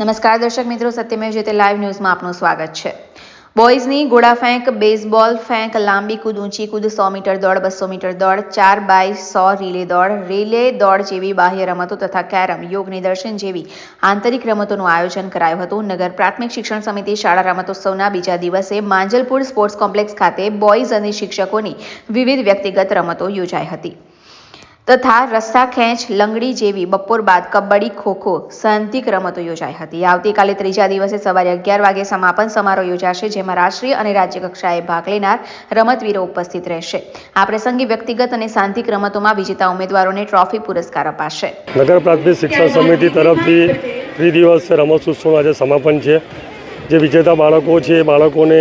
નમસ્કાર દર્શક મિત્રો, સત્યમેવ જયતે લાઈવ ન્યૂઝમાં આપનું સ્વાગત છે. બોયઝની ગોળા ફેંક બેઝબોલ ફેંક, લાંબી કૂદ, ઊંચી કૂદ, સો મીટર દોડ, બસો મીટર દોડ, ચાર બાય સો રિલે દોડ રિલે દોડ જેવી બાહ્ય રમતો તથા કેરમ, યોગ નિદર્શન જેવી આંતરિક રમતોનું આયોજન કરાયું હતું. નગર પ્રાથમિક શિક્ષણ સમિતિ શાળા રમતોત્સવના બીજા દિવસે માંજલપુર સ્પોર્ટ્સ કોમ્પ્લેક્સ ખાતે બોયઝ અને શિક્ષકોની વિવિધ વ્યક્તિગત રમતો યોજાઈ હતી. તથા રસ્સા ખેંચ, લંગડી જેવી બપોર બાદ કબડ્ડી, ખોખો સાંધિક રમતો યોજાઈ હતી. આવતીકાલે ત્રીજા દિવસે સવારે અગિયાર વાગે સમાપન સમારોહ યોજાશે, જેમાં રાષ્ટ્રીય અને રાજ્ય કક્ષાએ ભાગ લેનાર રમતવીરો ઉપસ્થિત રહેશે. આ પ્રસંગે વ્યક્તિગત અને સાંતિક રમતોમાં વિજેતા ઉમેદવારોને ટ્રોફી પુરસ્કાર અપાશે. નગર પ્રાથમિક શિક્ષણ સમિતિ તરફથી ત્રિદિવસ રમતોત્સવનું આજે સમાપન છે. જે વિજેતા બાળકો છે, એ બાળકોને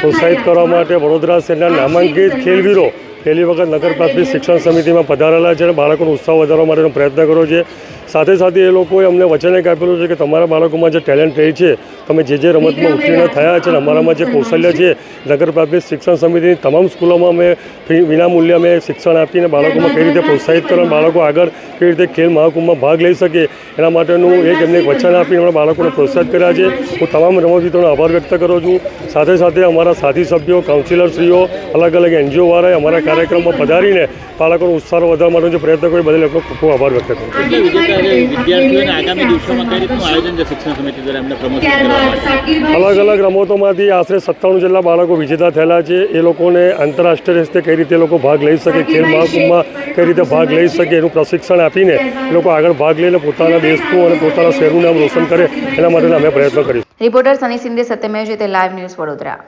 પ્રોત્સાહિત કરવા માટે વડોદરા શહેરના નામાંકિત ખેલવીરો પહેલી વખત નગર પ્રાથમિક શિક્ષણ સમિતિમાં પધારેલા છે અને બાળકોનો ઉત્સાહ વધારવા માટેનો પ્રયત્ન કર્યો છે. સાથે સાથે એ લોકોએ અમને વચન એક આપેલું છે કે તમારા બાળકોમાં જે ટેલેન્ટ રહી છે તમે જે જે રમતમાં ઉત્તીર્ણ થયા છે અને અમારામાં જે કૌશલ્ય છે. નગર પ્રાથમિક શિક્ષણ સમિતિની તમામ સ્કૂલોમાં અમે ફી વિનામૂલ્યે અમે શિક્ષણ આપીને બાળકોમાં કઈ રીતે પ્રોત્સાહિત કરવા બાળકો આગળ કેવી રીતે ખેલ મહાકુંભમાં ભાગ લઈ શકે એના માટેનું એક એમને વચન આપીને અમે બાળકોને પ્રોત્સાહિત કર્યા છે. હું તમામ રમતવીરોનો આભાર વ્યક્ત કરું છું. સાથે સાથે અમારા સાથી સભ્યો કાઉન્સિલરશ્રીઓ અલગ અલગ એનજીઓવાળાએ અમારા કાર્યક્રમમાં પધારીને બાળકોનો ઉત્સાહ વધારવા માટેનો જે પ્રયત્ન કર્યો બદલ એમનો ખૂબ ખૂબ આભાર વ્યક્ત કરું છું. વિદ્યાર્થીઓને આગામી દિવસોમાં કઈ રીતનું આયોજન છે શિક્ષણ સમિતિ દ્વારા એમને પ્રમોશન અલગ અલગ રમતોમાંથી આશરે સત્તાણું જેટલા બાળકો વિજેતા થયેલા છે. એ લોકોને આંતરરાષ્ટ્રીય રીતે કઈ રીતે લોકો ભાગ લઈ શકે ખેલ મહાકુંભમાં કઈ રીતે ભાગ લઈ શકે એનું પ્રશિક્ષણ આપીને લોકો આગળ ભાગ લઈને પોતાના દેશનું અને પોતાના શહેરનું નામ રોશન કરે એના માટેના અમે પ્રયત્ન કરીશું. રિપોર્ટર સની સિંધે સત્યમેવ તે લાઈવ ન્યૂઝ વડોદરા.